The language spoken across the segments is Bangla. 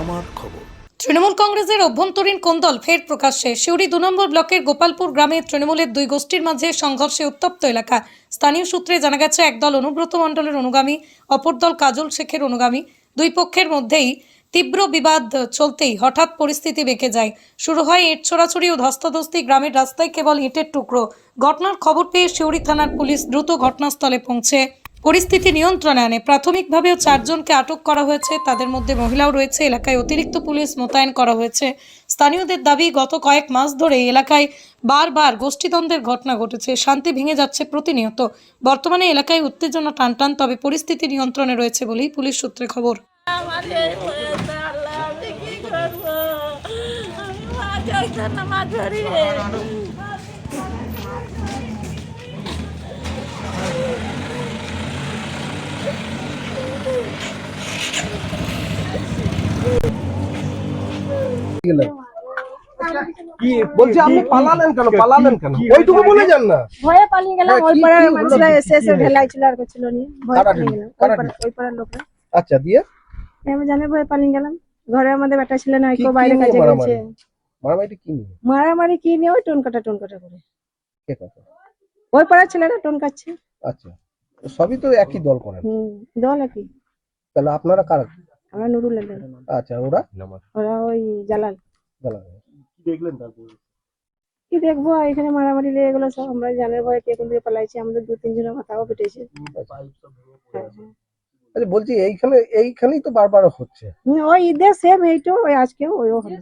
আমার খবর। তৃণমূল কংগ্রেসের অভ্যন্তরীণ কোন্দল ফের প্রকাশ্যে? সিউড়ি দু নম্বর ব্লকের গোপালপুর গ্রামে তৃণমূলের দুই গোষ্ঠীর মাঝে সংঘর্ষে উত্তপ্ত এলাকা। স্থানীয় সূত্রে জানা গেছে একদল অনুব্রত মণ্ডলের অনুগামী, অপর দল কাজল শেখের অনুগামী। দুই পক্ষের মধ্যেই তীব্র বিবাদ চলতেই হঠাৎ পরিস্থিতি বেঁকে যায়। শুরু হয় ইট ছোড়াছড়ি ও ধস্তাধস্তি। গ্রামের রাস্তায় কেবল ইটের টুকরো। ঘটনার খবর পেয়ে সিউড়ি থানার পুলিশ দ্রুত ঘটনাস্থলে পৌঁছে। পরিস্থিতি নিয়ন্ত্রণে আনে। প্রাথমিকভাবেও চারজনকে আটক করা হয়েছে। তাদের মধ্যে মহিলাও রয়েছে। এলাকায় অতিরিক্ত পুলিশ মোতায়েন করা হয়েছে। স্থানীয়দের দাবি, গত কয়েক মাস ধরে এলাকায় বারবার গোষ্ঠীদ্বন্দ্বের ঘটনা ঘটেছে। শান্তি ভেঙে যাচ্ছে প্রতিনিয়ত। বর্তমানে এলাকায় উত্তেজনা টানটান তবে পরিস্থিতি নিয়ন্ত্রণে রয়েছে বলেই পুলিশ সূত্রে খবর। কি না কি বলছি আপনি পালালেন কেন? পালালেন কেন? ওইটুকু বলে যান না। ভয়ে পালিয়ে গেলাম হ্যাঁ, ওই কি- পাড়ার মানুষরা এসে এসে কি ঢেলাই ছিল আর ছিল নিয়ে ভয়ে পালিয়ে গেলাম ওই পাড়ার লোকরা। আচ্ছা দিয়ে? আমি জানি ভয়ে পালিয়ে গেলাম। আমাদের বেটা ছিল না কি- কেউ বাইরে কাজে মারামারি? গেছে মারামারিটা কি নিয়ে? মারামারি কি নিয়ে? ওই টোন কাটা টোন কাটা করে। কে কথা ওই পাড়ার ছেলেরা টোন কাটছে আচ্ছা সবই তো একই দল করেন। হুম দল একই। তাহলে আপনারা কারা? আমরা নুরুল আলম আচ্ছা ওরা? ওরা ওই জালাল। জানা কি দেখব এখানে মারামারি লেগে গেলো সব। আমরা জানের ভয়ে কে কোন দিকে পালাইছি আমাদের দু তিনজনের মাথাও পেটেছে হ্যাঁ, হ্যাঁ। আচ্ছা বলছি এইখানে এইখানেই তো বারবার হচ্ছে। ওই ঈদের সেম এইটো ওই আজকেও ওইও হলো।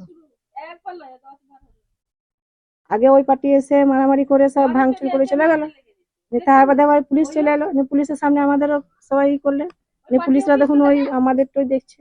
আগে ওই পার্টি এসে মারামারি করে সব ভাঙচুর করে চলে গেল। তার বাদে আবার পুলিশ চলে এলো। নিয়ে পুলিশের সামনে আমাদেরও সবাই করলে। নিয়ে পুলিশরা দেখুন ওই আমাদেরটাই দেখছে।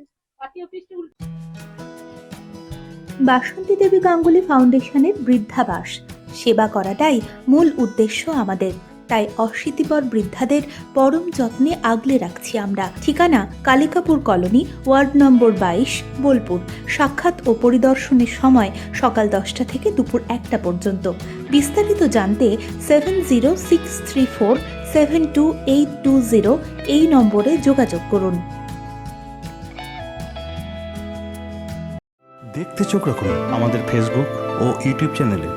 বাসন্তী দেবী গাঙ্গুলি ফাউন্ডেশনের বৃদ্ধাবাস। সেবা করাটাই মূল উদ্দেশ্য আমাদের। তাই অশীতিপর বৃদ্ধাদের পরম যত্নে আগলে রাখছি আমরা। ঠিকানা কালিকাপুর কলোনি ওয়ার্ড নম্বর বাইশ বোলপুর। সাক্ষাৎ ও পরিদর্শনের সময় সকাল দশটা থেকে দুপুর একটা পর্যন্ত। বিস্তারিত জানতে seven zero six three four seven two eight two zero এই নম্বরে যোগাযোগ করুন। দেখতে চোখ রাখুন আমাদের ফেসবুক ও ইউটিউব চ্যানেলে